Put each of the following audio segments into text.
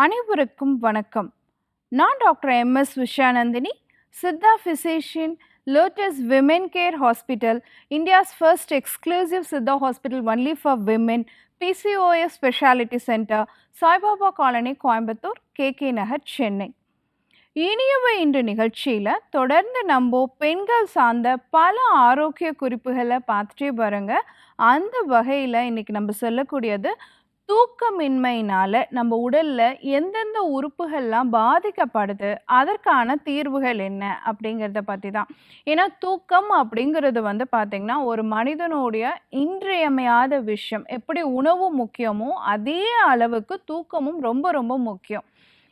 அனைவருக்கும் வணக்கம். நான் doctor MS Vishanandhini Siddha physician lotus women care hospital India's first exclusive Siddha hospital only for women PCOS speciality centre Saibaba colony Coimbatore KK Nagar Chennai. இனியவை இன்று நிகழ்ச்சியில் தொடர்ந்து நம்ம பெண்கள் சார்ந்த பல ஆரோக்கிய குறிப்புகளை பார்த்துட்டே பாருங்க. அந்த வகையில் இன்றைக்கி நம்ம சொல்லக்கூடியது தூக்கமின்மையினால நம்ம உடல்ல எந்தெந்த உறுப்புகள்லாம் பாதிக்கப்படுது அதற்கான தீர்வுகள் என்ன அப்படிங்கிறத பற்றி தான் ஏன்னா தூக்கம் அப்படிங்கிறது வந்து பார்த்திங்கன்னா ஒரு மனிதனுடைய இன்றியமையாத விஷயம். எப்படி உணவு முக்கியமோ அதே அளவுக்கு தூக்கமும் ரொம்ப ரொம்ப முக்கியம்.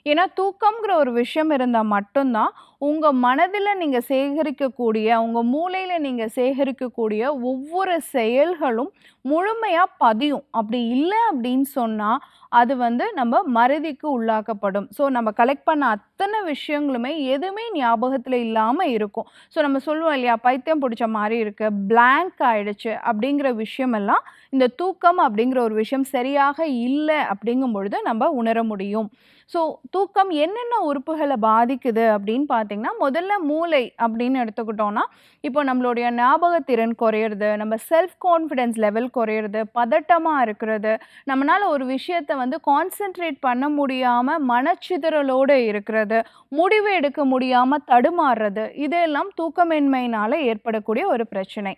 ஏன்னா தூக்கம்ங்கிற ஒரு விஷயம் இருந்தால் மட்டும்தான் உங்கள் மனதில் நீங்கள் சேகரிக்கக்கூடிய உங்கள் மூளையில் நீங்கள் சேகரிக்கக்கூடிய ஒவ்வொரு செயல்களும் முழுமையாக பதியும். அப்படி இல்லை அப்படின்னு சொன்னால் அது வந்து நம்ம மறதிக்கு உள்ளாக்கப்படும். ஸோ நம்ம கலெக்ட் பண்ண அத்தனை விஷயங்களுமே எதுவுமே ஞாபகத்தில் இல்லாமல் இருக்கும். ஸோ நம்ம சொல்லுவோம் இல்லையா பைத்தியம் பிடிச்ச மாதிரி இருக்குது பிளாங்க் ஆகிடுச்சு அப்படிங்கிற விஷயமெல்லாம் இந்த தூக்கம் அப்படிங்கிற ஒரு விஷயம் சரியாக இல்லை அப்படிங்கும் பொழுது நம்ம உணர முடியும். ஸோ தூக்கம் என்னென்ன உறுப்புகளை பாதிக்குது அப்படின்னு பார்த்து பார்த்தீங்கன்னா முதல்ல மூளை அப்படின்னு எடுத்துக்கிட்டோம்னா இப்போ நம்மளுடைய ஞாபகத்திறன் குறையிறது நம்ம செல்ஃப் கான்ஃபிடென்ஸ் லெவல் குறையிறது பதட்டமாக இருக்கிறது நம்மளால் ஒரு விஷயத்தை வந்து கான்சென்ட்ரேட் பண்ண முடியாமல் மனச்சிதறலோடு இருக்கிறது முடிவு எடுக்க முடியாமல் தடுமாறுறது இதெல்லாம் தூக்கமின்மையினால் ஏற்படக்கூடிய ஒரு பிரச்சனை.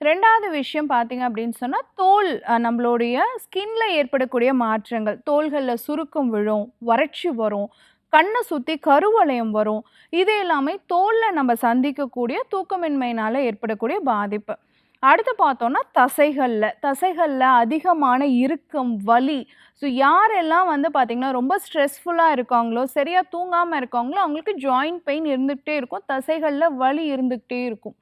ரெண்டாவது விஷயம் பார்த்தீங்க அப்படின்னு சொன்னால் தோல் நம்மளுடைய ஸ்கின்ல ஏற்படக்கூடிய மாற்றங்கள் தோள்களில் சுருக்கம் விழும் வறட்சி வரும் கண்ணை சுற்றி கருவளையம் வரும். இது எல்லாமே தோலில் நம்ம சந்திக்கக்கூடிய தூக்கமின்மையினால் ஏற்படக்கூடிய பாதிப்பு. அடுத்து பார்த்தோன்னா தசைகளில் தசைகளில் அதிகமான இறுக்கம் வலி. ஸோ யாரெல்லாம் வந்து பார்த்திங்கன்னா ரொம்ப ஸ்ட்ரெஸ்ஃபுல்லாக இருக்காங்களோ சரியாக தூங்காமல் இருக்காங்களோ அவங்களுக்கு ஜாயிண்ட் பெயின் இருந்துக்கிட்டே இருக்கும். தசைகளில் வலி இருந்துக்கிட்டே இருக்கும்.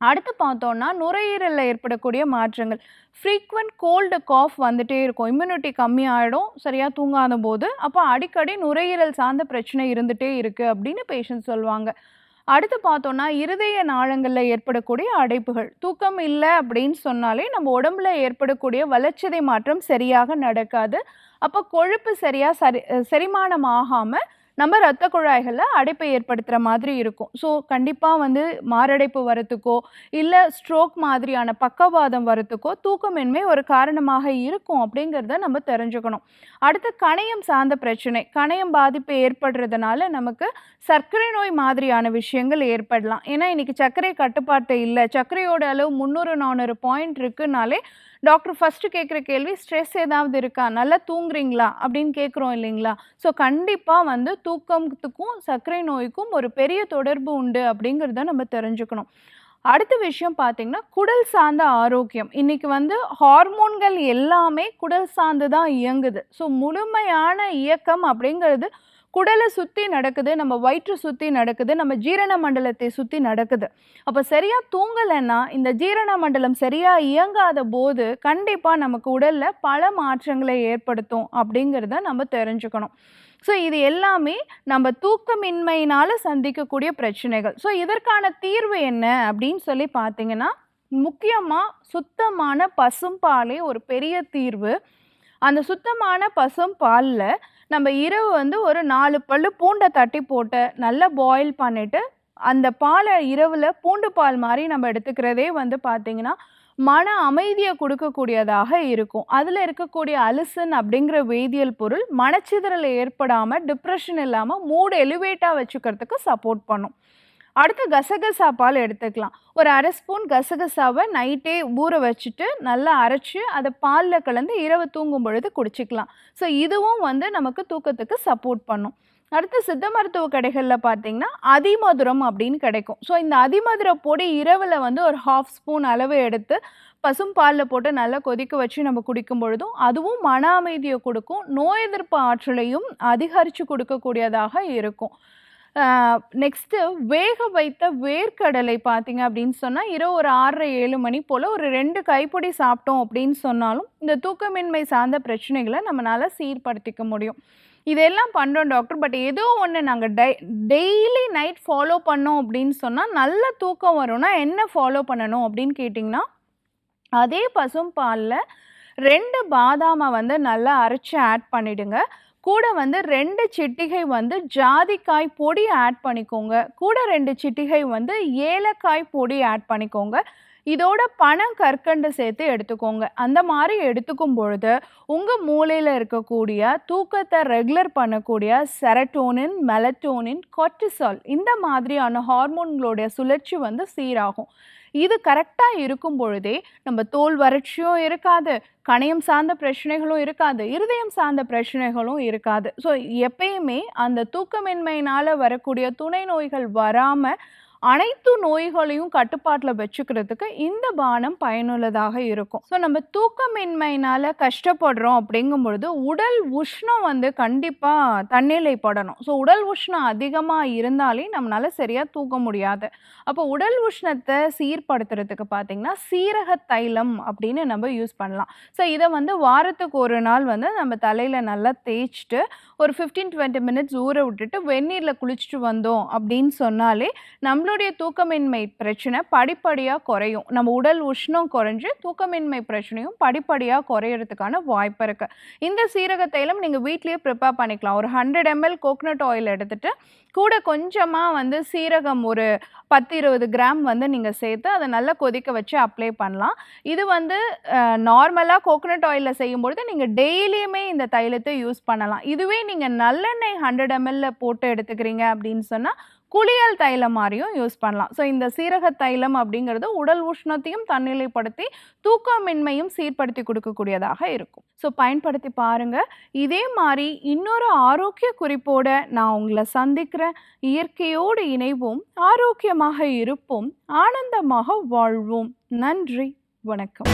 அடுத்து பார்த்தோன்னா நுரையீரலில் ஏற்படக்கூடிய மாற்றங்கள். ஃப்ரீக்வெண்ட் கோல்டு காஃப் வந்துகிட்டே இருக்கும். இம்யூனிட்டி கம்மியாயிடும் சரியாக தூங்காத போது அப்போ அடிக்கடி நுரையீரல் சார்ந்த பிரச்சனை இருந்துகிட்டே இருக்குது அப்படின்னு பேஷண்ட் சொல்லுவாங்க. அடுத்து பார்த்தோன்னா இருதய நாளங்களில் ஏற்படக்கூடிய அடைப்புகள். தூக்கம் இல்லை அப்படின்னு சொன்னாலே நம்ம உடம்புல ஏற்படக்கூடிய வளர்ச்சிதை மாற்றம் சரியாக நடக்காது. அப்போ கொழுப்பு சரியாக சரி செரிமானம் ஆகாமல் நம்ம ரத்த குழாய்களில் அடைப்பை ஏற்படுத்துகிற மாதிரி இருக்கும். ஸோ கண்டிப்பாக வந்து மாரடைப்பு வரத்துக்கோ இல்லை ஸ்ட்ரோக் மாதிரியான பக்கவாதம் வரத்துக்கோ தூக்கமின்மை ஒரு காரணமாக இருக்கும் அப்படிங்கிறத நம்ம தெரிஞ்சுக்கணும். அடுத்து கணையம் சார்ந்த பிரச்சனை. கணையம் பாதிப்பு ஏற்படுறதுனால நமக்கு சர்க்கரை நோய் மாதிரியான விஷயங்கள் ஏற்படலாம். ஏன்னா இன்னைக்கு சர்க்கரை கட்டுப்பாட்டு இல்லை. சர்க்கரையோட அளவு முந்நூறு நானூறு பாயிண்ட் இருக்குனாலே டாக்டர் ஃபஸ்ட்டு கேட்குற கேள்வி ஸ்ட்ரெஸ் ஏதாவது இருக்கா? நல்லா தூங்குறீங்களா? அப்படின்னு கேட்குறோம் இல்லைங்களா? ஸோ கண்டிப்பாக வந்து தூக்கத்துக்கும் சர்க்கரை நோய்க்கும் ஒரு பெரிய தொடர்பு உண்டு அப்படிங்கிறத நம்ம தெரிஞ்சுக்கணும். அடுத்த விஷயம் பார்த்தீங்கன்னா குடல் சார்ந்த ஆரோக்கியம். இன்றைக்கி வந்து ஹார்மோன்கள் எல்லாமே குடல் சார்ந்து தான் இயங்குது. ஸோ முழுமையான இயக்கம் அப்படிங்கிறது குடலை சுற்றி நடக்குது நம்ம வயிற்று சுற்றி நடக்குது நம்ம ஜீரண மண்டலத்தை சுற்றி நடக்குது. அப்போ சரியாக தூங்கலைன்னா இந்த ஜீரண மண்டலம் சரியாக இயங்காத போது கண்டிப்பாக நமக்கு உடலில் பல மாற்றங்களை ஏற்படுத்தும் அப்படிங்கிறத நம்ம தெரிஞ்சுக்கணும். ஸோ இது எல்லாமே நம்ம தூக்கமின்மையினால் சந்திக்கக்கூடிய பிரச்சனைகள். ஸோ இதற்கான தீர்வு என்ன அப்படின்னு சொல்லி பார்த்தீங்கன்னா முக்கியமாக சுத்தமான பசும்பாலே ஒரு பெரிய தீர்வு. அந்த சுத்தமான பசும் பாலில் நம்ம இரவு வந்து ஒரு நாலு பல்லு பூண்டை தட்டி போட்டு நல்லா பாயில் பண்ணிவிட்டு அந்த பாலை இரவில் பூண்டு பால் மாதிரி நம்ம எடுத்துக்கிறதே வந்து பார்த்திங்கன்னா மன அமைதியை கொடுக்கக்கூடியதாக இருக்கும். அதில் இருக்கக்கூடிய அலிசன் அப்படிங்கிற வேதியியல் பொருள் மனச்சிதறல் ஏற்படாமல் டிப்ரெஷன் இல்லாமல் மூடு எலிவேட்டாக வச்சுக்கிறதுக்கு சப்போர்ட் பண்ணும். அடுத்து கசகசா பால் எடுத்துக்கலாம். ஒரு அரை ஸ்பூன் கசகசாவை நைட்டே ஊற வச்சுட்டு நல்லா அரைச்சி அதை பாலில் கலந்து இரவு தூங்கும் பொழுது குடிச்சிக்கலாம். ஸோ இதுவும் வந்து நமக்கு தூக்கத்துக்கு சப்போர்ட் பண்ணும். அடுத்து சித்த மருத்துவ கடைகளில் பார்த்தீங்கன்னா அதிமதுரம் அப்படின்னு கிடைக்கும். ஸோ இந்த அதிமதுர பொடி இரவில் வந்து ஒரு ஹாஃப் ஸ்பூன் அளவு எடுத்து பசும் பாலில் போட்டு நல்லா கொதிக்க வச்சு நம்ம குடிக்கும் பொழுதும் அதுவும் மன அமைதியை கொடுக்கும். நோய் எதிர்ப்பு ஆற்றலையும் அதிகரித்து கொடுக்கக்கூடியதாக இருக்கும். நெக்ஸ்ட்டு வேக வைத்த வேர்க்கடலை பார்த்தீங்க அப்படின்னு சொன்னால் இரவு ஒரு ஆறரை ஏழு மணி போல் ஒரு ரெண்டு கைப்பொடி சாப்பிட்டோம் அப்படின்னு சொன்னாலும் இந்த தூக்கமின்மை சார்ந்த பிரச்சனைகளை நம்மளால் சீர்படுத்திக்க முடியும். இதெல்லாம் பண்ணுறோம் டாக்டர் பட் ஏதோ ஒன்று நாங்கள் டை டெய்லி நைட் ஃபாலோ பண்ணோம் அப்படின்னு சொன்னால் நல்ல தூக்கம் வரும்னா என்ன ஃபாலோ பண்ணணும் அப்படின்னு கேட்டிங்கன்னா அதே பசும் பாலில் ரெண்டு பாதாமை வந்து நல்லா அரைச்சி ஆட் பண்ணிவிடுங்க கூட வந்து ரெண்டு சிட்டிகை வந்து ஜாதிக்காய் பொடி ஆட் பண்ணிக்கோங்க. கூட ரெண்டு சிட்டிகை வந்து ஏலக்காய் பொடி ஆட் பண்ணிக்கோங்க. இதோட பணம் கற்கண்டு சேர்த்து எடுத்துக்கோங்க. அந்த மாதிரி எடுத்துக்கும் பொழுது உங்கள் மூளையில் இருக்கக்கூடிய தூக்கத்தை ரெகுலர் பண்ணக்கூடிய செரட்டோனின் மெலட்டோனின் கொர்டிசால் இந்த மாதிரியான ஹார்மோன்களுடைய சுழற்சி வந்து சீராகும். இது கரெக்டாக இருக்கும் பொழுதே நம்ம தோல் வறட்சியும் இருக்காது கணையம் சார்ந்த பிரச்சனைகளும் இருக்காது இருதயம் சார்ந்த பிரச்சனைகளும் இருக்காது. ஸோ எப்பயுமே அந்த தூக்கமின்மையினால் வரக்கூடிய துணை நோய்கள் வராமல் அனைத்து நோய்களையும் கட்டுப்பாட்டில் வச்சுக்கிறதுக்கு இந்த பானம் பயனுள்ளதாக இருக்கும். ஸோ நம்ம தூக்கமின்மையினால் கஷ்டப்படுறோம் அப்படிங்கும் பொழுது உடல் உஷ்ணம் வந்து கண்டிப்பாக தன்னிலைப்படணும் ஸோ உடல் உஷ்ணம் அதிகமாக இருந்தாலே நம்மளால் சரியாக தூக்க முடியாது. அப்போ உடல் உஷ்ணத்தை சீர்படுத்துறதுக்கு பார்த்தீங்கன்னா சீரக தைலம் அப்படின்னு நம்ம யூஸ் பண்ணலாம். ஸோ இதை வந்து வாரத்துக்கு ஒரு நாள் வந்து நம்ம தலையில் நல்லா தேய்ச்சிட்டு ஒரு ஃபிஃப்டீன் டுவெண்ட்டி மினிட்ஸ் ஊற விட்டுட்டு வெந்நீரில் குளிச்சுட்டு வந்தோம் அப்படின்னு சொன்னாலே நம்மளும் நம்மளுடைய தூக்கமின்மை பிரச்சனை படிப்படியாக குறையும். நம்ம உடல் உஷ்ணம் குறைஞ்சு தூக்கமின்மை பிரச்சனையும் படிப்படியாக குறையறதுக்கான வாய்ப்பு இருக்குது இந்த சீரக தைலம் நீங்கள் வீட்லேயே ப்ரிப்பேர் பண்ணிக்கலாம். ஒரு ஹண்ட்ரட் எம்எல் கோகனட் ஆயில் எடுத்துகிட்டு கூட கொஞ்சமாக வந்து சீரகம் ஒரு பத்து இருபது கிராம் வந்து நீங்கள் சேர்த்து அதை நல்லா கொதிக்க வச்சு அப்ளை பண்ணலாம். இது வந்து நார்மலாக கோகனட் ஆயிலில் செய்யும்பொழுது நீங்கள் டெய்லியுமே இந்த தைலத்தை யூஸ் பண்ணலாம். இதுவே நீங்கள் நல்லெண்ணெய் ஹண்ட்ரட் எம்எல்ல போட்டு எடுத்துக்கிறீங்க அப்படின்னு சொன்னால் குளியல் தைலம் மாதிரியும் யூஸ் பண்ணலாம். ஸோ இந்த சீரக தைலம் அப்படிங்கிறது உடல் உஷ்ணத்தையும் தன்னிலைப்படுத்தி தூக்கமின்மையும் சீர்படுத்தி கொடுக்கக்கூடியதாக இருக்கும். ஸோ பயன்படுத்தி பாருங்க. இதே மாதிரி இன்னொரு ஆரோக்கிய குறிப்போட நான் உங்களை சந்திக்கிறேன். இயற்கையோடு இணைவோம். ஆரோக்கியமாக இருப்போம். ஆனந்தமாக வாழ்வோம். நன்றி. வணக்கம்.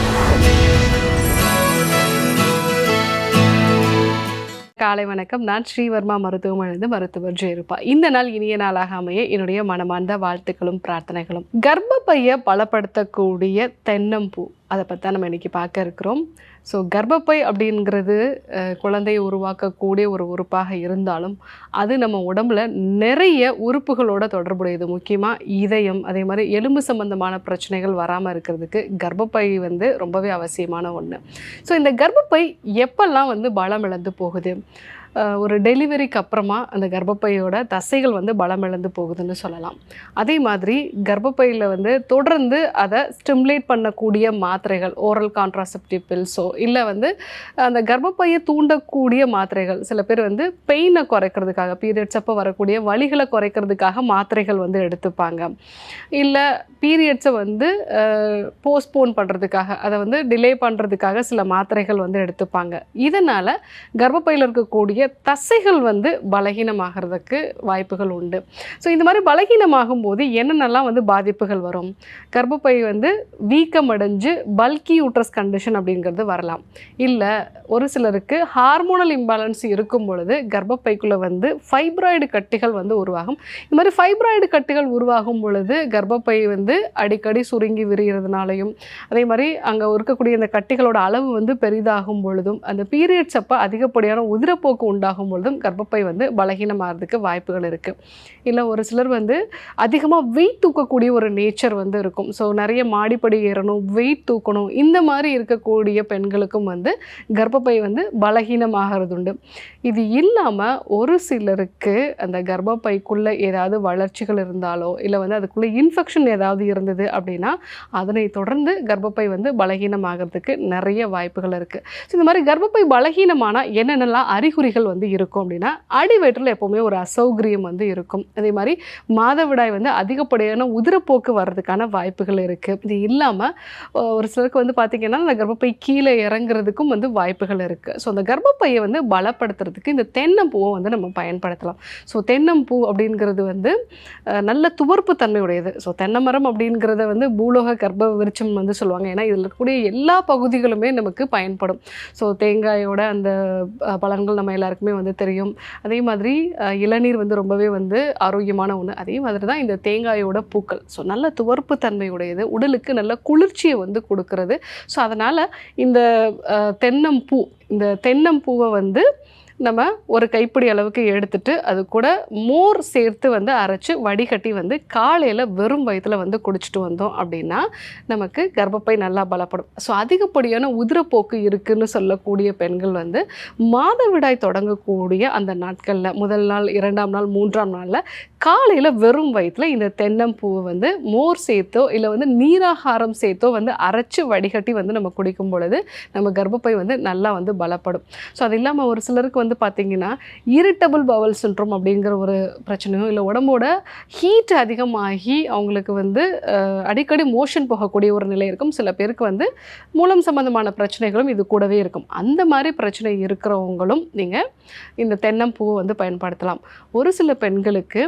காலை வணக்கம். நான் ஸ்ரீவர்மா மருத்துவமனைந்து மருத்துவர் ஜெயருப்பா இந்த நாள் இனிய நாளாக அமைய என்னுடைய மனமார்ந்த வாழ்த்துக்களும் பிரார்த்தனைகளும். கர்ப்பப்பையை பலப்படுத்தக்கூடிய தென்னம்பூ அதை பற்றி நம்ம இன்றைக்கி பார்க்க இருக்கிறோம். ஸோ கர்ப்பப்பை அப்படிங்கிறது குழந்தையை உருவாக்கக்கூடிய ஒரு உறுப்பாக இருந்தாலும் அது நம்ம உடம்புல நிறைய உறுப்புகளோட தொடர்புடையது. முக்கியமாக இதயம் அதே மாதிரி எலும்பு சம்பந்தமான பிரச்சனைகள் வராமல் இருக்கிறதுக்கு கர்ப்பப்பை வந்து ரொம்பவே அவசியமான ஒன்று ஸோ இந்த கர்ப்பப்பை எப்பெல்லாம் வந்து பலம் இழந்து போகுது? ஒரு டெலிவரிக்கு அப்புறமா அந்த கர்ப்பப்பையோட தசைகள் வந்து பலமிழந்து போகுதுன்னு சொல்லலாம். அதே மாதிரி கர்ப்பப்பையில் வந்து தொடர்ந்து அதை ஸ்டிமுலேட் பண்ணக்கூடிய மாத்திரைகள் ஓரல் கான்ட்ராசெப்டிவ் பில்ஸோ இல்லை வந்து அந்த கர்ப்பப்பையை தூண்டக்கூடிய மாத்திரைகள் சில பேர் வந்து பெயினை குறைக்கிறதுக்காக பீரியட்ஸ் அப்போ வரக்கூடிய வலிகளை குறைக்கிறதுக்காக மாத்திரைகள் வந்து எடுத்துப்பாங்க. இல்லை பீரியட்ஸை வந்து போஸ்ட்போன் பண்ணுறதுக்காக அதை வந்து டிலே பண்ணுறதுக்காக சில மாத்திரைகள் வந்து எடுத்துப்பாங்க. இதனால் கர்ப்பப்பையில் இருக்கக்கூடிய தசைகள் வந்து பலகீனமாகிறதுக்கு வாய்ப்புகள் உண்டு. ஸோ இந்த மாதிரி பலகீனமாகும் போது என்னென்னலாம் வந்து பாதிப்புகள் வரும்? கர்ப்பப்பை வந்து வீக்கம் அடைஞ்சு பல்கி யூட்ரஸ் கண்டிஷன் அப்படிங்கிறது வரலாம். இல்லை ஒரு சிலருக்கு ஹார்மோனல் இம்பேலன்ஸ் இருக்கும் பொழுது கர்ப்பப்பைக்குள்ளே வந்து ஃபைப்ராய்டு கட்டிகள் வந்து உருவாகும். இந்த மாதிரி ஃபைப்ராய்டு கட்டிகள் உருவாகும் பொழுது கர்ப்பப்பை வந்து அடிக்கடி சுருங்கி விரிகிறதுனாலையும் அதே மாதிரி அங்கே இருக்கக்கூடிய இந்த கட்டிகளோட அளவு வந்து பெரிதாகும் பொழுதும் அந்த பீரியட்ஸ் அப்போ அதிகப்படியான உதிரப்போக்கு உண்டாகும் பொழுதும் கர்ப்பப்பை வந்து பலகீனமாகிறதுக்கு வாய்ப்புகள் இருக்குது இல்லை ஒரு சிலர் வந்து அதிகமாக வெயிட் தூக்கக்கூடிய ஒரு நேச்சர் வந்து இருக்கும். ஸோ நிறைய மாடிப்படி ஏறணும் வெயிட் தூக்கணும் இந்த மாதிரி இருக்கக்கூடிய பெண்களுக்கும் வந்து கர்ப்பப்பை வந்து பலகீனமாகிறது உண்டு இது இல்லாமல் ஒரு சிலருக்கு அந்த கர்ப்பப்பைக்குள்ளே ஏதாவது வளர்ச்சிகள் இருந்தாலோ இல்லை வந்து அதுக்குள்ளே இன்ஃபெக்ஷன் ஏதாவது இருந்தது அப்படின்னா அதனை தொடர்ந்து கர்ப்பப்பை வந்து பலகீனமாகிறதுக்கு நிறைய வாய்ப்புகள் இருக்குது ஸோ இந்த மாதிரி கர்ப்பப்பை பலகீனமானால் என்னென்னலாம் அறிகுறிகள் வந்து இருக்கும் அப்படின்னா அடி வயிற்றில் எப்போவுமே ஒரு அசௌகரியம் வந்து இருக்கும். அதே மாதிரி மாதவிடாய் வந்து அதிகப்படியான உதிரப்போக்கு வர்றதுக்கான வாய்ப்புகள் இருக்குது இது இல்லாமல் ஒரு சிலருக்கு வந்து பார்த்திங்கன்னா அந்த கர்ப்பப்பை கீழே இறங்குறதுக்கும் வந்து வாய்ப்புகள் இருக்குது ஸோ அந்த கர்ப்பப்பையை வந்து பலப்படுத்துறதுக்கு இந்த தென்னம்பூவை வந்து நம்ம பயன்படுத்தலாம். ஸோ தென்னம்பூ அப்படிங்கிறது வந்து நல்ல துவர்ப்பு தன்மையுடையது. ஸோ தென்னமரம் அப்படிங்கிறத வந்து பூலோக கர்ப்ப விருச்சம் வந்து சொல்லுவாங்க. ஏன்னா இதில் இருக்கக்கூடிய எல்லா பகுதிகளுமே நமக்கு பயன்படும். ஸோ தேங்காயோட அந்த பலன்கள் நம்ம எல்லாருக்குமே எல்லாருக்குமே வந்து தெரியும். அதே மாதிரி இளநீர் வந்து ரொம்பவே வந்து ஆரோக்கியமான ஒன்று அதே மாதிரி தான் இந்த தேங்காயோட பூக்கள். ஸோ நல்ல துவர்ப்பு தன்மையுடையது. உடலுக்கு நல்ல குளிர்ச்சியை வந்து கொடுக்கறது. ஸோ அதனால் இந்த தென்னம்பூ இந்த தென்னம்பூவை வந்து நம்ம ஒரு கைப்பிடி அளவுக்கு எடுத்துட்டு அது கூட மோர் சேர்த்து வந்து அரைச்சு வடிகட்டி வந்து காலையில் வெறும் வயிற்றுல வந்து குடிச்சிட்டு வந்தோம் அப்படின்னா நமக்கு கர்ப்பப்பை நல்லா பலப்படும். ஸோ அதிகப்படியான உதிரப்போக்கு இருக்குன்னு சொல்லக்கூடிய பெண்கள் வந்து மாதவிடாய் தொடங்கக்கூடிய அந்த நாட்களில் முதல் நாள் இரண்டாம் நாள் மூன்றாம் நாளில் காலையில் வெறும் வயித்துல இந்த தென்னம்பூவை வந்து மோர் சேர்த்தோ இல்லை வந்து நீராகாரம் சேர்த்தோ வந்து அரைச்சு வடிகட்டி வந்து நம்ம குடிக்கும் பொழுது நம்ம கர்ப்பப்பை வந்து நல்லா வந்து பலப்படும். ஸோ அது இல்லாமல் ஒரு சிலருக்கு வந்து பார்த்திங்கன்னா இரிட்டபிள் பவல் சின்ட்ரோம் அப்படிங்கிற ஒரு பிரச்சனையோ இல்லை உடம்போட ஹீட் அதிகமாகி அவங்களுக்கு வந்து அடிக்கடி மோஷன் போகக்கூடிய ஒரு நிலை இருக்கும். சில பேருக்கு வந்து மூலம் சம்மந்தமான பிரச்சனைகளும் இது கூடவே இருக்கும். அந்த மாதிரி பிரச்சனை இருக்கிறவங்களும் நீங்கள் இந்த தென்னம்பூவை வந்து பயன்படுத்தலாம். ஒரு சில பெண்களுக்கு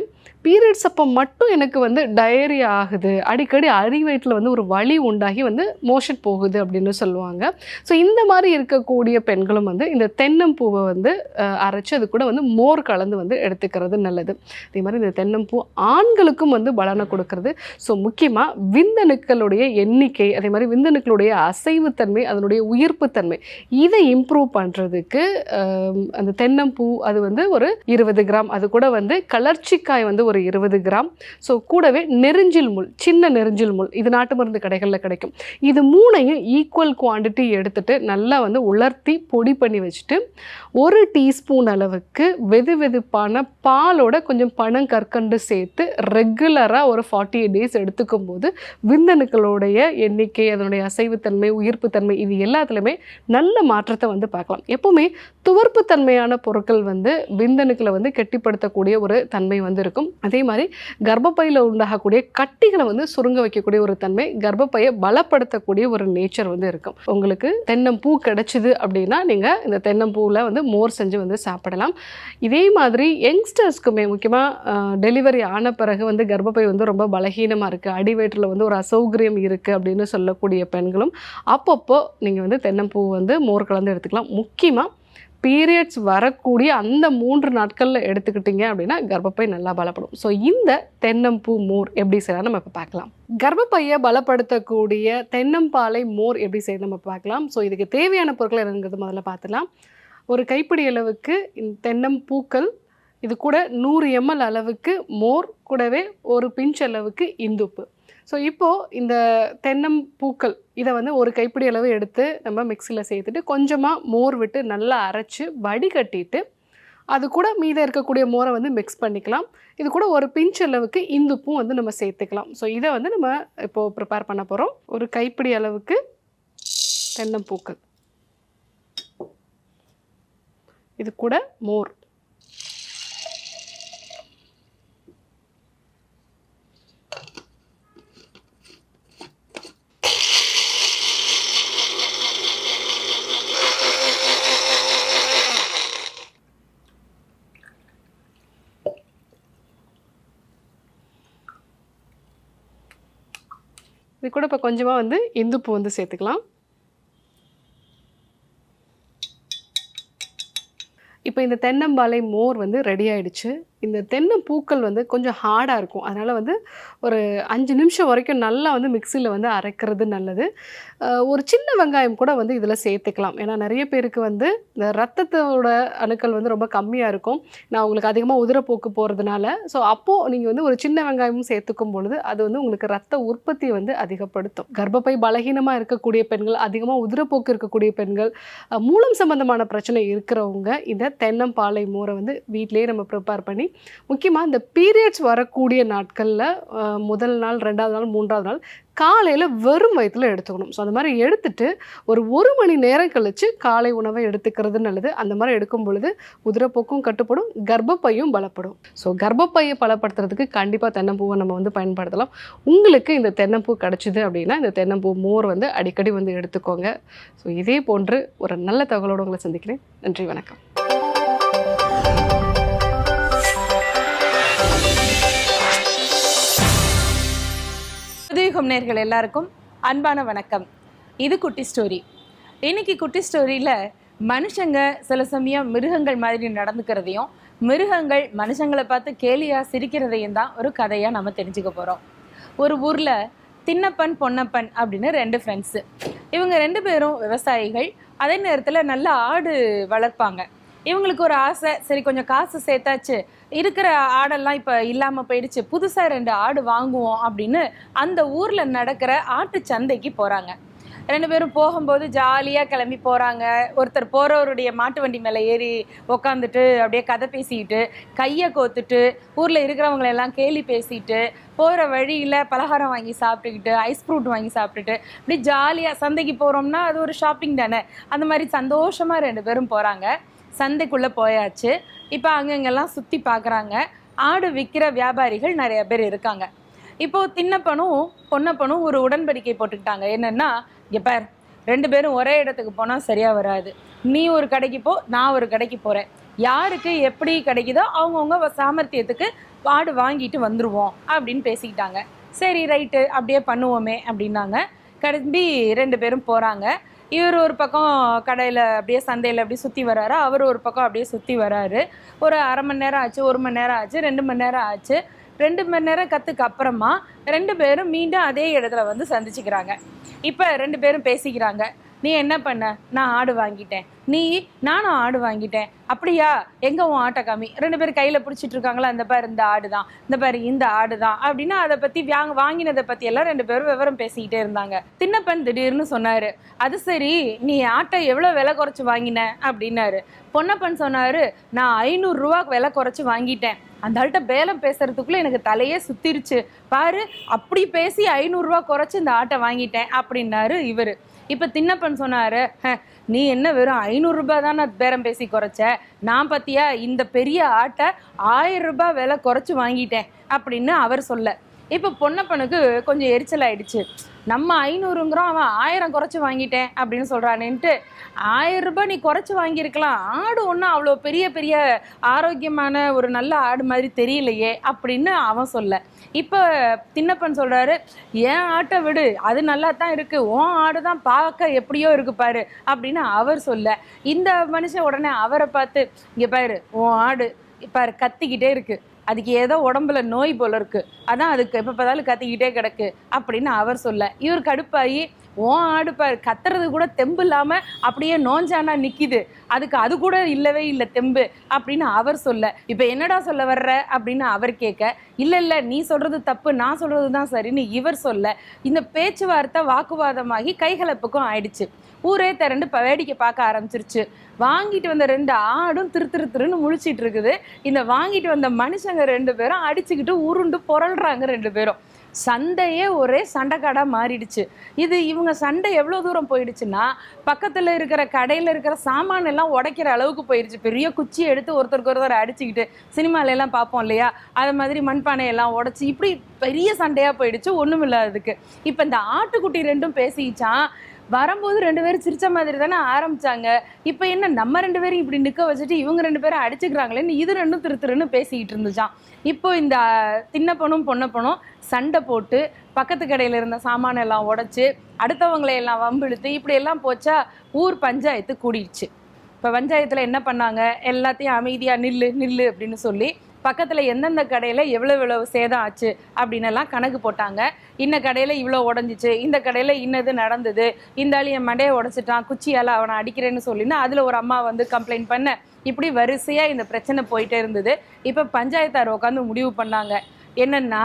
பீரியட்ஸ் அப்போ மட்டும் எனக்கு வந்து டயரி ஆகுது. அடிக்கடி அடி வந்து ஒரு வலி உண்டாகி வந்து மோஷன் போகுது அப்படின்னு சொல்லுவாங்க. ஸோ இந்த மாதிரி இருக்கக்கூடிய பெண்களும் வந்து இந்த தென்னம்பூவை வந்து அரைச்சி அது கூட வந்து மோர் கலந்து வந்து எடுத்துக்கிறது நல்லது. அதே மாதிரி இந்த தென்னம்பூ ஆண்களுக்கும் வந்து பலனை கொடுக்கறது. ஸோ முக்கியமாக விந்தணுக்களுடைய எண்ணிக்கை அதே மாதிரி விந்தணுக்களுடைய அசைவுத்தன்மை அதனுடைய உயிர்ப்புத்தன்மை இதை இம்ப்ரூவ் பண்ணுறதுக்கு அந்த தென்னம்பூ அது வந்து ஒரு இருபது கிராம் அது கூட வந்து கலர்ச்சிக்காய் வந்து ஒரு இருபது கிராம். ஸோ கூடவே நெருஞ்சில் முள் சின்ன நெருஞ்சில் முள் இது நாட்டு மருந்து கடைகளில் கிடைக்கும். இது மூணையும் ஈக்குவல் குவாண்டிட்டி எடுத்துட்டு நல்லா வந்து உலர்த்தி பொடி பண்ணி வச்சுட்டு ஒரு டீஸ்பூன் அளவுக்கு வெது வெதுப்பான பாலோட கொஞ்சம் பணம் கற்கண்டு சேர்த்து ரெகுலராக ஒரு ஃபார்ட்டி எயிட் டேஸ் எடுத்துக்கும் போது விந்தணுக்களுடைய எண்ணிக்கை அதனுடைய அசைவுத்தன்மை உயிர்ப்புத்தன்மை இது எல்லாத்துலேயுமே நல்ல மாற்றத்தை வந்து பார்க்கலாம். எப்பவுமே துவர்ப்பு தன்மையான பொருட்கள் வந்து விந்தணுக்களை வந்து கெட்டிப்படுத்தக்கூடிய ஒரு தன்மை வந்து இருக்கும். அதே மாதிரி கர்ப்பப்பையில் உண்டாகக்கூடிய கட்டிகளை வந்து சுருங்க வைக்கக்கூடிய ஒரு தன்மை கர்ப்பப்பையை பலப்படுத்தக்கூடிய ஒரு நேச்சர் வந்து இருக்கும். உங்களுக்கு தென்னம்பூ கிடைச்சிது அப்படின்னா நீங்கள் இந்த தென்னம்பூவில் வந்து மோர் செஞ்சு வந்து சாப்பிடலாம். இதே மாதிரி யங்ஸ்டர்ஸ்க்குமே முக்கியமாக டெலிவரி ஆன பிறகு வந்து கர்ப்பப்பை வந்து ரொம்ப பலகீனமாக இருக்குது அடிவயிற்றில் வந்து ஒரு அசௌகரியம் இருக்குது அப்படின்னு சொல்லக்கூடிய பெண்களும் அப்பப்போ நீங்கள் வந்து தென்னம்பூ வந்து மோர் கலந்து எடுத்துக்கலாம். முக்கியமாக பீரியட்ஸ் வரக்கூடிய அந்த மூன்று நாட்களில் எடுத்துக்கிட்டீங்க அப்படின்னா கர்ப்பப்பை நல்லா பலப்படும். ஸோ இந்த தென்னம்பூ மோர் எப்படி செய்யலாம் நம்ம இப்போ பார்க்கலாம். கர்ப்பப்பையை பலப்படுத்தக்கூடிய தென்னம்பாலை மோர் எப்படி செய்ய நம்ம பார்க்கலாம். ஸோ இதுக்கு தேவையான பொருட்கள் என்னங்கிறது முதல்ல பார்த்துலாம் ஒரு கைப்பிடி அளவுக்கு தென்னம் தென்னம்பூக்கள் இது கூட நூறு எம்எல் அளவுக்கு மோர் கூடவே ஒரு பிஞ்ச் அளவுக்கு இந்துப்பு. ஸோ இப்போது இந்த தென்னம் பூக்கள் இதை வந்து ஒரு கைப்பிடி அளவு எடுத்து நம்ம மிக்சியில் சேர்த்துட்டு கொஞ்சமாக மோர் விட்டு நல்லா அரைச்சி வடிகட்டிட்டு அது கூட மீதம் இருக்கக்கூடிய மோரை வந்து மிக்ஸ் பண்ணிக்கலாம். இது கூட ஒரு பிஞ்ச் அளவுக்கு இந்துப்பும் வந்து நம்ம சேர்த்துக்கலாம். ஸோ இதை வந்து நம்ம இப்போது ப்ரிப்பேர் பண்ண போகிறோம் ஒரு கைப்பிடி அளவுக்கு தென்னம்பூக்கள் இது கூட மோர். கூட இப்போ கொஞ்சமாக வந்து இந்துப்பு வந்து சேர்த்துக்கலாம். இப்போ இந்த தென்னம்பாலை மோர் வந்து ரெடி ஆயிடுச்சு. இந்த தென்னம்பூக்கள் வந்து கொஞ்சம் ஹார்டாக இருக்கும். அதனால் வந்து ஒரு அஞ்சு நிமிஷம் வரைக்கும் நல்லா வந்து மிக்சியில் வந்து அரைக்கிறது நல்லது. ஒரு சின்ன வெங்காயம் கூட வந்து இதில் சேர்த்துக்கலாம். ஏன்னா நிறைய பேருக்கு வந்து இந்த ரத்தத்தோட அணுக்கள் வந்து ரொம்ப கம்மியாக இருக்கும். நான் உங்களுக்கு அதிகமாக உதிரப்போக்கு போகிறதுனால ஸோ அப்போது நீங்கள் வந்து ஒரு சின்ன வெங்காயமும் சேர்த்துக்கும் பொழுது அது வந்து உங்களுக்கு ரத்த உற்பத்தி வந்து அதிகப்படுத்தும். கர்ப்பப்பை பலகீனமாக இருக்கக்கூடிய பெண்கள் அதிகமாக உதிரப்போக்கு இருக்கக்கூடிய பெண்கள் மூலம் சம்பந்தமான பிரச்சனை இருக்கிறவங்க இந்த தென்னம்பாலை மோரை வந்து வீட்டிலேயே நம்ம ப்ரிப்பேர் பண்ணி முக்கியமாக இந்த பீரியட்ஸ் வரக்கூடிய நாட்களில் முதல் நாள் ரெண்டாவது நாள் மூன்றாவது நாள் காலையில் வெறும் வயிற்றில் எடுத்துக்கணும். ஸோ அந்த மாதிரி எடுத்துட்டு ஒரு ஒரு மணி நேரம் கழித்து காலை உணவை எடுத்துக்கிறது நல்லது. அந்த மாதிரி எடுக்கும் பொழுது உதிரப்போக்கும் கட்டுப்படும் கர்ப்பப்பையும் பலப்படும். ஸோ கர்ப்பப்பையை பலப்படுத்துறதுக்கு கண்டிப்பாக தென்னம்பூவை நம்ம வந்து பயன்படுத்தலாம். உங்களுக்கு இந்த தென்னம்பூ கிடச்சிது அப்படின்னா இந்த தென்னம்பூ மோர் வந்து அடிக்கடி வந்து எடுத்துக்கோங்க. ஸோ இதே போன்று ஒரு நல்ல தகவலோடு உங்களை சந்திக்கிறேன். நன்றி வணக்கம். புதுயுகம் நேர்கள் எல்லாருக்கும் அன்பான வணக்கம். இது குட்டி ஸ்டோரி. இன்னைக்கு குட்டி ஸ்டோரியில் மனுஷங்க சில சமயம் மிருகங்கள் மாதிரி நடந்துக்கிறதையும் மிருகங்கள் மனுஷங்களை பார்த்து கேலியாக சிரிக்கிறதையும் தான் ஒரு கதையாக நம்ம தெரிஞ்சுக்க போகிறோம் ஒரு ஊரில் தின்னப்பன் பொன்னப்பன் அப்படின்னு ரெண்டு ஃப்ரெண்ட்ஸு இவங்க ரெண்டு பேரும் விவசாயிகள். அதே நேரத்தில் நல்ல ஆடு வளர்ப்பாங்க. இவங்களுக்கு ஒரு ஆசை. சரி கொஞ்சம் காசு சேர்த்தாச்சு. இருக்கிற ஆடெல்லாம் இப்போ இல்லாமல் போயிடுச்சு. புதுசாக ரெண்டு ஆடு வாங்குவோம் அப்படின்னு அந்த ஊரில் நடக்கிற ஆட்டு சந்தைக்கு போகிறாங்க ரெண்டு பேரும் போகும்போது ஜாலியாக கிளம்பி போகிறாங்க ஒருத்தர் போகிறவருடைய மாட்டு வண்டி மேலே ஏறி உக்காந்துட்டு அப்படியே கதை பேசிக்கிட்டு கையை கோத்துட்டு ஊரில் இருக்கிறவங்களெல்லாம் கேலி பேசிட்டு போகிற வழியில் பலகாரம் வாங்கி சாப்பிட்டுக்கிட்டு ஐஸ் ஃப்ரூட் வாங்கி சாப்பிட்டுட்டு இப்படி ஜாலியாக சந்தைக்கு போகிறோம்னா அது ஒரு ஷாப்பிங் தானே. அந்த மாதிரி சந்தோஷமாக ரெண்டு பேரும் போகிறாங்க சந்தைக்குள்ளே போயாச்சு. இப்போ அங்கங்கெல்லாம் சுற்றி பார்க்குறாங்க ஆடு விற்கிற வியாபாரிகள் நிறைய பேர் இருக்காங்க. இப்போது தின்னப்பனும் பொன்னப்பனும் ஒரு உடன்படிக்கை போட்டுக்கிட்டாங்க. என்னென்னா இங்க பார் ரெண்டு பேரும் ஒரே இடத்துக்கு போனால் சரியாக வராது. நீ ஒரு கடைக்கு போ நான் ஒரு கடைக்கு போகிறேன் யாருக்கு எப்படி கிடைக்குதோ அவங்கவுங்க சாமர்த்தியத்துக்கு ஆடு வாங்கிட்டு வந்துடுவோம் அப்படின்னு பேசிக்கிட்டாங்க. சரி ரைட்டு அப்படியே பண்ணுவோமே அப்படின்னாங்க. கிளம்பி ரெண்டு பேரும் போகிறாங்க இவர் ஒரு பக்கம் கடையில் அப்படியே சந்தையில் அப்படியே சுற்றி வராரு. அவர் ஒரு பக்கம் அப்படியே சுற்றி வராரு. ஒரு அரை மணி நேரம் ஆச்சு ஒரு மணி நேரம் ஆச்சு ரெண்டு மணி நேரம் ஆச்சு. ரெண்டு மணி நேரம் கற்றுக்கு அப்புறமா ரெண்டு பேரும் மீண்டும் அதே இடத்துல வந்து சந்திச்சுக்கிறாங்க. இப்போ ரெண்டு பேரும் பேசிக்கிறாங்க. நீ என்ன பண்ண? நான் ஆடு வாங்கிட்டேன். நீ நானும் ஆடு வாங்கிட்டேன். அப்படியா? எங்க உன் ஆட்டை காமி? ரெண்டு பேரும் கையில பிடிச்சிட்டு இருக்காங்களா? இந்த பாரு இந்த ஆடு தான் இந்த பாரு இந்த ஆடு தான் அப்படின்னு அதை பத்தி வாங்க வாங்கினதை பத்தி எல்லாம் ரெண்டு பேரும் விவரம் பேசிக்கிட்டே இருந்தாங்க. தின்னப்பன் திடீர்னு சொன்னாரு அது சரி நீ ஆட்டை எவ்வளவு விலை குறைச்சு வாங்கின? அப்படின்னாரு. பொன்னப்பன் சொன்னாரு நான் ஐநூறு ரூபா விலை குறைச்சு வாங்கிட்டேன். அந்த ஆள்கிட்ட பேலம் பேசுறதுக்குள்ள எனக்கு தலையே சுத்திருச்சு. பாரு அப்படி பேசி ஐநூறுரூவா குறைச்சி இந்த ஆட்டை வாங்கிட்டேன். அப்படின்னாரு இவர். இப்போ தின்னப்பன் சொன்னாரு நீ என்ன வெறும் ஐநூறு ரூபாய் தானே பேரம் பேசி குறைச்ச? நான் பத்தியா இந்த பெரிய ஆட்டை ஆயிரம் ரூபாய் விலை குறைச்சு வாங்கிட்டேன். அப்படின்னு அவர் சொல்ல. இப்போ பொன்னப்பனுக்கு கொஞ்சம் எரிச்சல் ஆயிடுச்சு. நம்ம ஐநூறுங்கிறோம் அவன் ஆயிரம் குறைச்சி வாங்கிட்டேன் அப்படின்னு சொல்கிறானேன்ட்டு ஆயிரம் ரூபாய் நீ குறைச்சி வாங்கியிருக்கலாம். ஆடு ஒன்றும் அவ்வளோ பெரிய பெரிய ஆரோக்கியமான ஒரு நல்ல ஆடு மாதிரி தெரியலையே அப்படின்னு அவன் சொல்ல. இப்போ தின்னப்பன் சொல்கிறாரு ஏன் ஆட்டை விடு அது நல்லா தான் இருக்குது உன் ஆடு தான் பார்க்க எப்படியோ இருக்கு பாரு அப்படின்னு அவர் சொல்ல. இந்த மனுஷன் உடனே அவரை பார்த்து இங்கே பாரு உன் ஆடு பாரு கத்திக்கிட்டே இருக்குது அதுக்கு ஏதோ உடம்புல நோய் போல இருக்கு. அதான் அதுக்கு எப்போ பார்த்தாலும் கத்திக்கிட்டே கிடக்கு அப்படின்னு அவர் சொல்ல. இவர் கடுப்பாகி ஓ ஆடு பாரு கத்துறது கூட தெம்பு இல்லாம அப்படியே நோஞ்சானா நிக்குது. அதுக்கு அது கூட இல்லவே இல்லை தெம்பு அப்படின்னு அவர் சொல்ல. இப்போ என்னடா சொல்ல வர்ற அப்படின்னு அவர் கேட்க இல்ல இல்ல நீ சொல்றது தப்பு நான் சொல்றது தான் சரின்னு இவர் சொல்ல. இந்த பேச்சுவார்த்தை வாக்குவாதமாகி கைகலப்புக்கும் ஆயிடுச்சு. ஊரே திரண்டு இப்போ வேடிக்கை பார்க்க ஆரம்பிச்சிருச்சு. வாங்கிட்டு வந்த ரெண்டு ஆடும் திரு திரு திருன்னு முழிச்சிட்டு இருக்குது. இந்த வாங்கிட்டு வந்த மனுஷங்க ரெண்டு பேரும் அடிச்சுக்கிட்டு உருண்டு புரள்றாங்க ரெண்டு பேரும். சண்டையே ஒரே சண்டைக்காடாக மாறிடுச்சு. இது இவங்க சண்டை எவ்வளோ தூரம் போயிடுச்சுன்னா பக்கத்தில் இருக்கிற கடையில் இருக்கிற சாமான் எல்லாம் உடைக்கிற அளவுக்கு போயிடுச்சு. பெரிய குச்சி எடுத்து ஒருத்தருக்கு ஒருத்தர் அடிச்சுக்கிட்டு சினிமாலெல்லாம் பார்ப்போம் இல்லையா? அது மாதிரி மண்பானை எல்லாம் உடைச்சி இப்படி பெரிய சண்டையாக போயிடுச்சு. ஒன்றும் இல்லாததுக்கு இப்போ இந்த ஆட்டுக்குட்டி ரெண்டும் பேசிச்சான் வரும்போது ரெண்டு பேரும் சிரிச்ச மாதிரி தானே ஆரம்பிச்சாங்க. இப்போ என்ன நம்ம ரெண்டு பேரும் இப்படி நிற்க வச்சுட்டு இவங்க ரெண்டு பேரும் அடிச்சுக்கிறாங்களேன்னு இது ரெண்டும் திரு திருன்னு பேசிக்கிட்டு இருந்துச்சான் இப்போ இந்த தின்னப்பனும் பொண்ணப்பனும் சண்டை போட்டு பக்கத்து கடையில் இருந்த சாமான் எல்லாம் உடச்சி அடுத்தவங்களை எல்லாம் வம்பிழுத்து இப்படி எல்லாம் போச்சா ஊர் பஞ்சாயத்து கூடிடுச்சு. இப்போ பஞ்சாயத்தில் என்ன பண்ணாங்க? எல்லாத்தையும் அமைதியாக நில்லு நில்லு அப்படின்னு சொல்லி பக்கத்தில் எந்தெந்த கடையில் எவ்வளோ எவ்வளோ சேதம் ஆச்சு அப்படின்னு எல்லாம் கணக்கு போட்டாங்க. இந்த கடையில் இவ்வளோ உடஞ்சிச்சு இந்த கடையில் இன்னது நடந்தது இந்த ஆளு என் மண்டையை உடச்சிட்டான் குச்சியால் அவனை அடிக்கிறேன்னு சொல்லினா அதில் ஒரு அம்மா வந்து கம்ப்ளைண்ட் பண்ண இப்படி வரிசையாக இந்த பிரச்சனை போயிட்டே இருந்தது. இப்போ பஞ்சாயத்தார் உட்காந்து முடிவு பண்ணாங்க. என்னென்னா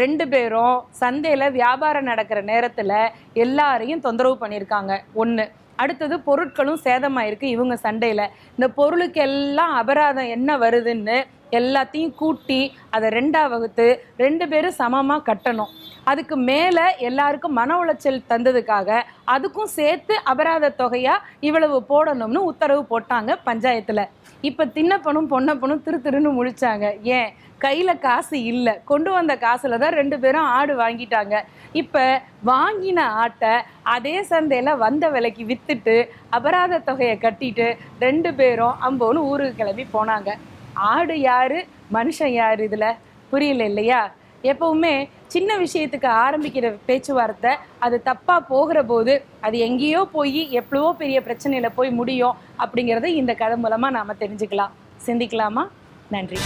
ரெண்டு பேரும் சந்தையில் வியாபாரம் நடக்கிற நேரத்தில் எல்லாரையும் தொந்தரவு பண்ணியிருக்காங்க. ஒன்று அடுத்தது பொருட்களும் சேதமாயிருக்கு இவங்க சண்டையில் இந்த பொருளுக்கு எல்லாம் அபராதம் என்ன வருதுன்னு எல்லாத்தையும் கூட்டி அதை ரெண்டாக வகுத்து ரெண்டு பேரும் சமமாக கட்டணும். அதுக்கு மேலே எல்லாருக்கும் மன உளைச்சல் தந்ததுக்காக அதுக்கும் சேர்த்து அபராத தொகையாக இவ்வளவு போடணும்னு உத்தரவு போட்டாங்க பஞ்சாயத்தில். இப்போ தின்னப்பனும் பொன்னப்பனும் திரு திருன்னு முழிச்சாங்க. ஏன்? கையில் காசு இல்லை. கொண்டு வந்த காசில் தான் ரெண்டு பேரும் ஆடு வாங்கிட்டாங்க. இப்போ வாங்கின ஆட்டை அதே சந்தையில் வந்த விலைக்கு விற்றுட்டு அபராத தொகையை கட்டிட்டு ரெண்டு பேரும் அம்போன்னு ஊருக்கு கிளம்பி போனாங்க. ஆடு யாரு மனுஷன் யார் இதில்? புரியல இல்லையா? எப்பவுமே சின்ன விஷயத்துக்கு ஆரம்பிக்கிற பேச்சுவார்த்தை அது தப்பாக போகிற போது அது எங்கேயோ போய் எவ்வளவோ பெரிய பிரச்சனையில் போய் முடியும் அப்படிங்கிறத இந்த கதை மூலமாக நாம் தெரிஞ்சுக்கலாம். சிந்திக்கலாமா? நன்றி.